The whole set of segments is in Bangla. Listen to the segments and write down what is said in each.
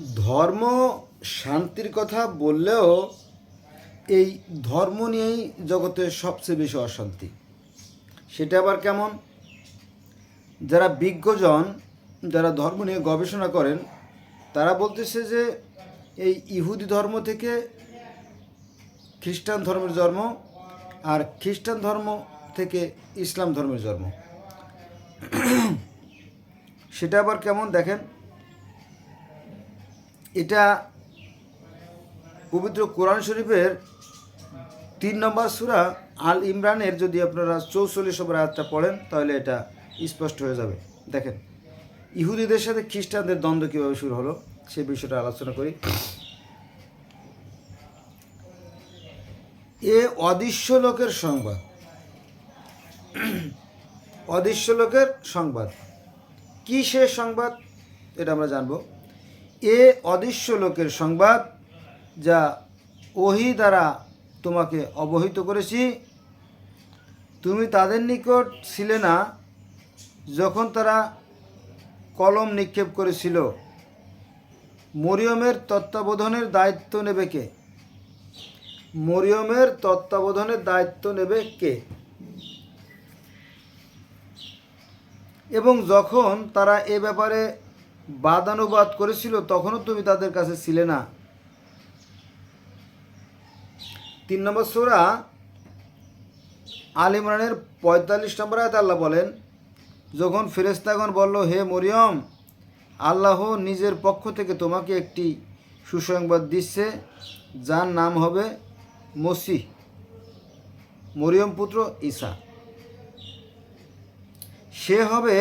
ধর্ম শান্তির কথা বললেও এই ধর্ম নিয়েই জগতের সবচেয়ে বেশি অশান্তি। সেটা আবার কেমন? যারা বিজ্ঞজন, যারা ধর্ম নিয়ে গবেষণা করেন, তারা বলতেছে যে এই ইহুদি ধর্ম থেকে খ্রিস্টান ধর্মের জন্ম আর খ্রিস্টান ধর্ম থেকে ইসলাম ধর্মের জন্ম। সেটা আবার কেমন? দেখেন এটা পবিত্র কোরআন শরীফের তিন নম্বর সূরা আল ইমরানের যদি আপনারা চৌচল্লিশ নম্বর আয়াতটা পড়েন, তাহলে এটা স্পষ্ট হয়ে যাবে। দেখেন, ইহুদিদের সাথে খ্রিস্টানদের দ্বন্দ্ব কীভাবে শুরু হলো সেই বিষয়টা আলোচনা করি। এ অদৃশ্য লোকের সংবাদ। অদৃশ্য লোকের সংবাদ। কী সে সংবাদ? এটা আমরা জানব। এ অদৃশ্য লোকের সংবাদ যা ওহি দ্বারা তোমাকে অবহিত করেছি। তুমি তাদের নিকট ছিলে না, যখন তারা কলম নিক্ষেপ করেছিল। মরিয়মের তত্ত্বাবধানের দায়িত্ব নেবে কে? মরিয়মের তত্ত্বাবধানের দায়িত্ব নেবে কে? এবং যখন তারা এ ব্যাপারে বাদানুবাদ করেছিল, তখনও তুমি তাদের কাছে ছিলে না। তিন নম্বর সোরা, আল ইমরানের পঁয়তাল্লিশ নম্বর আয়াত আল্লাহ বলেন, যখন ফেরেস্তাগণ বলল, হে মরিয়ম, আল্লাহ নিজের পক্ষ থেকে তোমাকে একটি সুসংবাদ দিচ্ছে, যার নাম হবে মসিহ, মরিয়ম পুত্র ঈসা। সে হবে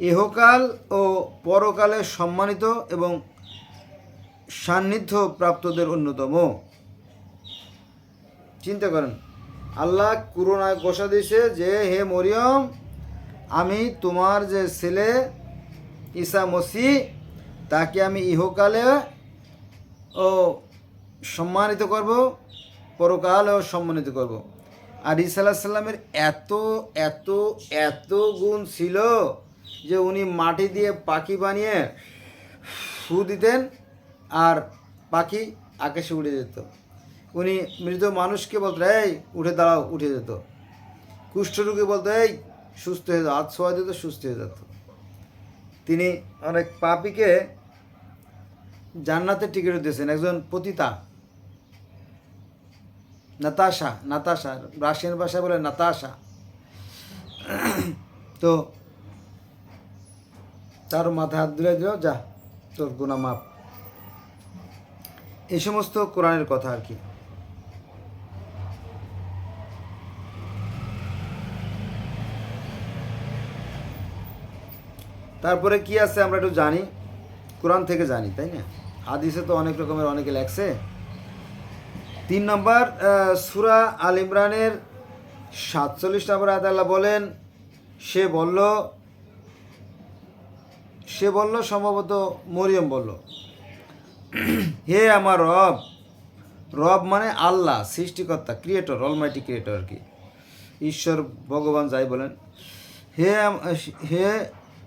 ইহকাল ও পরকালে সম্মানিত এবং সান্নিধ্য প্রাপ্তদের অন্যতম। চিন্তা করেন, আল্লাহ করোনায় ঘোষা দিয়েছে যে, হে মরিয়ম, আমি তোমার যে ছেলে ঈসা মসি তাকে আমি ইহকালে ও সম্মানিত করব পরকালেও সম্মানিত করব। আর ঈসা আলাহ সাল্লামের এত এত এত গুণ ছিল যে উনি মাটি দিয়ে পাখি বানিয়ে ফু দিতেন আর পাখি আকাশে উড়ে যেত। উনি মৃত মানুষকে বলতো, এই, উঠে দাঁড়াও। উঠে যেত। কুষ্ঠরোগী বলতো, এই, সুস্থ হয়ে যেত হাত ছোঁয়া দিত, সুস্থ হয়ে যেত। তিনি অনেক পাপিকে জান্নাতের টিকিট দিয়েছেন, একজন পতিতা। নাতাশা নাতাশা, রাশিয়ান ভাষায় বলে নাতাশা। তো তার মাথায় হাত ধরে দিল, যা, তোর গুণা মাপ এই সমস্ত কোরআনের কথা আর কি। তারপরে কি আছে আমরা একটু জানি। কোরআন থেকে জানি, তাই না? হাদিসে তো অনেক রকমের অনেকে লেখছে। তিন নম্বর সুরা আল ইমরানের সাতচল্লিশ নম্বর আয়াত আল্লাহ বলেন, সে বলল সে বলল, সম্ভবত মরিয়ম বলল, হে আমার রব রব মানে আল্লাহ, সৃষ্টিকর্তা ক্রিয়েটর অলমাইটি ক্রিয়েটর আর কি। ঈশ্বর, ভগবান যাই বলেন। হে হে,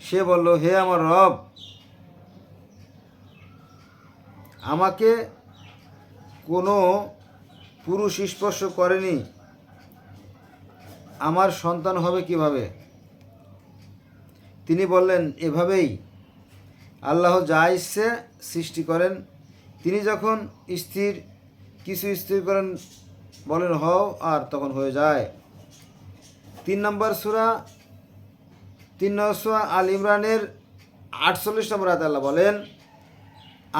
সে বলল, হে আমার রব, আমাকে কোনো পুরুষ স্পর্শ করেনি। আমার সন্তান হবে কীভাবে? তিনি বললেন, এভাবেই আল্লাহ যা ইচ্ছে সৃষ্টি করেন। তিনি যখন স্থির, কিছু স্থির করেন বলেন, হও, আর তখন হয়ে যায়। তিন নম্বর সুরা, তিন নম্বর সুরা আল ইমরানের আটচল্লিশ নম্বর আয়াত আল্লাহ বলেন,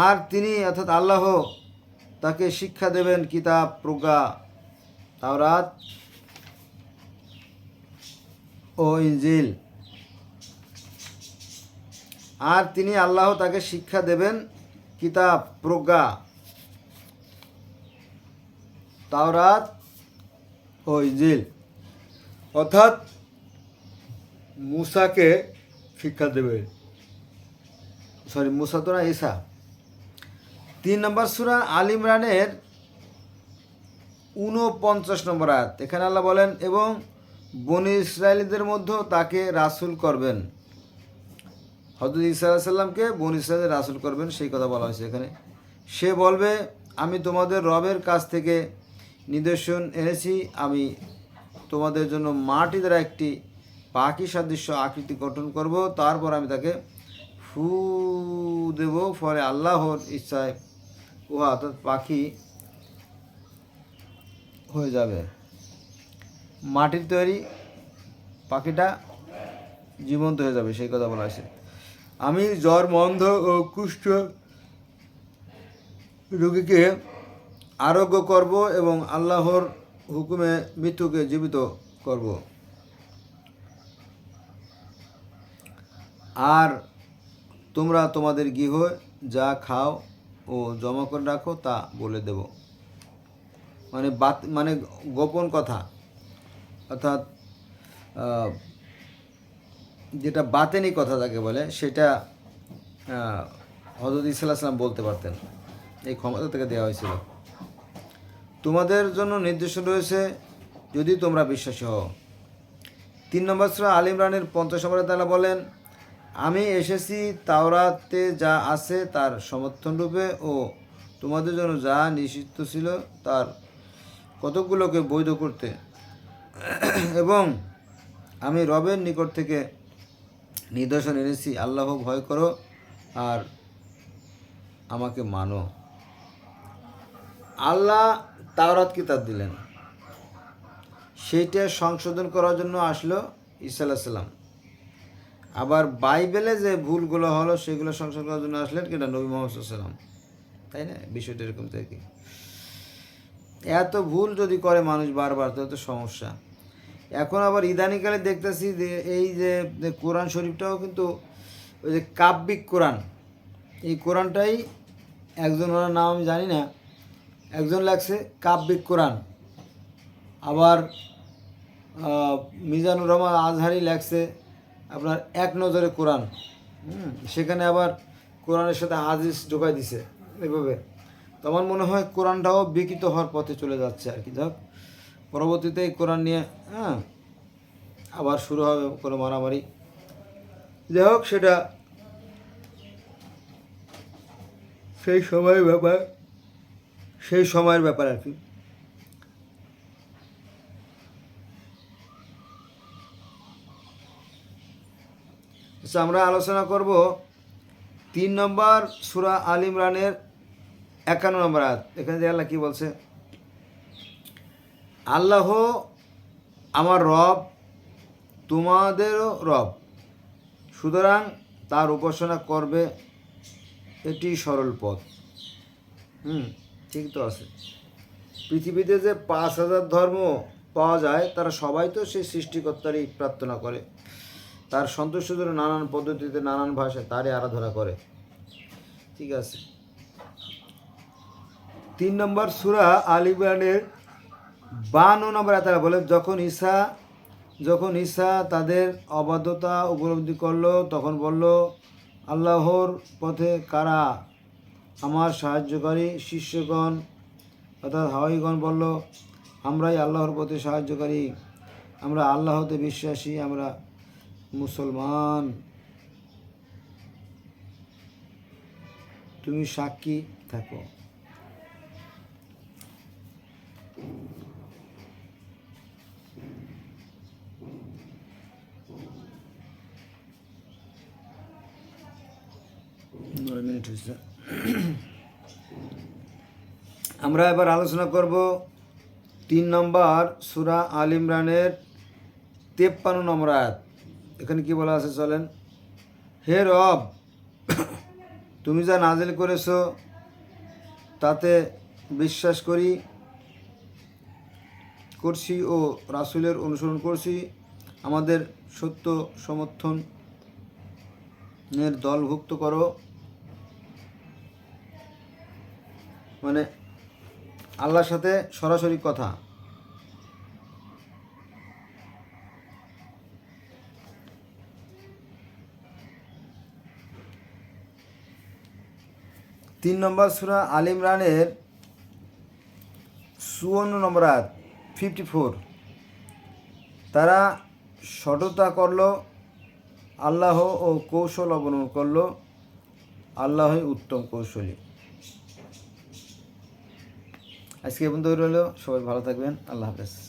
আর তিনি অর্থাৎ আল্লাহ তাকে শিক্ষা দেবেন, কিতাব, প্রজ্ঞা, তাওরাত ও ইনজিল। আর তিনি আল্লাহ তাকে শিক্ষা দেবেন, কিতাব, প্রজ্ঞা, তাওরাত ও ইনজিল অর্থাৎ মুসাকে শিক্ষা দেবে। সরি, মুসা তো না তিন নম্বর সুরা আল ইমরানের উনপঞ্চাশ নম্বর আয়াত। এখানে আল্লাহ বলেন, এবং বনি ইসরায়েলিদের মধ্যেও তাকে রাসূল করবেন। হজরত ইসা সাল্লামকে বন ইসরায়েলের রাসুল করবেন, সেই কথা বলা হয়েছে এখানে। সে বলবে, আমি তোমাদের রবের কাছ থেকে নিদর্শন এনেছি। আমি তোমাদের জন্য মাটি দ্বারা একটি পাখি সাদৃশ্য আকৃতি গঠন করব। তারপর আমি তাকে ফু দেব, ফলে আল্লাহর ইচ্ছায় উহা অর্থাৎ পাখি হয়ে যাবে। মাটির তৈরি পাখিটা জীবন্ত হয়ে যাবে, সেই কথা বলা হয়েছে। আমি জ্বর মন্ধ ও কুষ্ঠ রোগীকে আরোগ্য করব এবং আল্লাহর হুকুমে মৃত্যুকে জীবিত করব। আর তোমরা তোমাদের গৃহ যা খাও ও জমা করে রাখো তা বলে দেব। মানে বাত মানে গোপন কথা। অর্থাৎ যেটা বাতেনি কথা যাকে বলে, সেটা হজরত ইসলাম বলতে পারতেন। এই ক্ষমতা থেকে দেওয়া হয়েছিল। তোমাদের জন্য নির্দেশ রয়েছে, যদি তোমরা বিশ্বাসী হও। তিন নম্বর সুরা আল ইমরানের পঞ্চাশ নম্বরে তারা বলেন, আমি এসেছি তাওরাতে যা আছে তার সমর্থন রূপে ও তোমাদের জন্য যা নিষিদ্ধ ছিল তার কতকগুলোকে বৈধ করতে। এবং আমি রবের নিকট থেকে নিদর্শন এনেছি আল্লাহ ভয় করো আর আমাকে মানো। আল্লাহ তাওরাত কিতাব দিলেন। সেইটা সংশোধন করার জন্য আসলো ঈসা আলাহ সাল্লাম আবার বাইবেলে যে ভুলগুলো হলো, সেগুলো সংশোধন করার জন্য আসলেন কিনা নবী মোহাম্মদ সাল্লাম তাই না? বিষয়টা এরকম থেকে। এত ভুল যদি করে মানুষ বারবার তো সমস্যা। এখন আবার ইদানিকালে দেখতেছি যে এই যে কোরআন শরীফটাও কিন্তু ওই যে কাব্যিক কোরআন। এই কোরআনটাই একজন, ওনার নাম আমি জানি না, একজন লাগছে কাব্যিক কোরআন। আবার মিজানুর রহমান আজহারি লাগছে আপনার এক নজরে কোরআন। সেখানে আবার কোরআনের সাথে হাদিস ঢোকাই দিছে। এইভাবে। তো আমার মনে হয় কোরআনটাও বিকৃত হওয়ার পথে চলে যাচ্ছে আর কি। যাক পরবর্তীতে কোরআন নিয়ে হ্যাঁ আবার শুরু হবে কোনো মারামারি। যাই হোক সেটা সেই সময়ের ব্যাপার সেই সময়ের ব্যাপার আর কি। আচ্ছা, আমরা আলোচনা করব তিন নম্বর সুরা আল ইমরানের একান্ন নম্বর আয়াত। এখানে আল্লাহ কি বলছে? আল্লাহ আমার রব, তোমাদেরও রব। সুতরাং তার উপাসনা করবে এটি সরল পথ। হুম, ঠিক তো আছে। পৃথিবীতে যে পাঁচ হাজার ধর্ম পাওয়া যায়, তারা সবাই তো সেই সৃষ্টিকর্তারই প্রার্থনা করে। তার সন্তুষ্টির জন্য নানান পদ্ধতিতে, নানান ভাষায় তারই আরাধনা করে। ঠিক আছে। তিন নম্বর সুরা আলিবানের বান্ন নম্বর তারা বলে যখন ঈসা যখন ঈসা তাদের অবাধ্যতা উপলব্ধি করল, তখন বলল, আল্লাহর পথে কারা আমার সাহায্যকারী শিষ্যগণ অর্থাৎ হাওয়াইগণ বলল, আমরাই আল্লাহর পথে সাহায্যকারী, আমরা আল্লাহতে বিশ্বাসী, আমরা মুসলমান। তুমি সাক্ষী থাকো। মিনিট হয়েছে আমরা এবার আলোচনা করব তিন নম্বর সুরা আল ইমরানের তেপ্পান্ন নম্বর আয়াত। এখানে কি বলা আছে চলেন? হে রব, তুমি যা নাজিল করেছ তাতে বিশ্বাস করি, করছি ও রাসূলের অনুসরণ করছি। আমাদের সত্য সমর্থনের দলভুক্ত করো। মানে আল্লাহর সাথে সরাসরি কথা। তিন নম্বর সুরা আল ইমরানের চুয়ান্ন নম্বর আয়াত ফিফটি ফোর তারা সততা করল, আল্লাহ ও কৌশল অবলম্বন করল, আল্লাহই উত্তম কৌশলী। আজকে বন্ধু রইল। সবাই ভালো থাকবেন। আল্লাহ হাফেজ।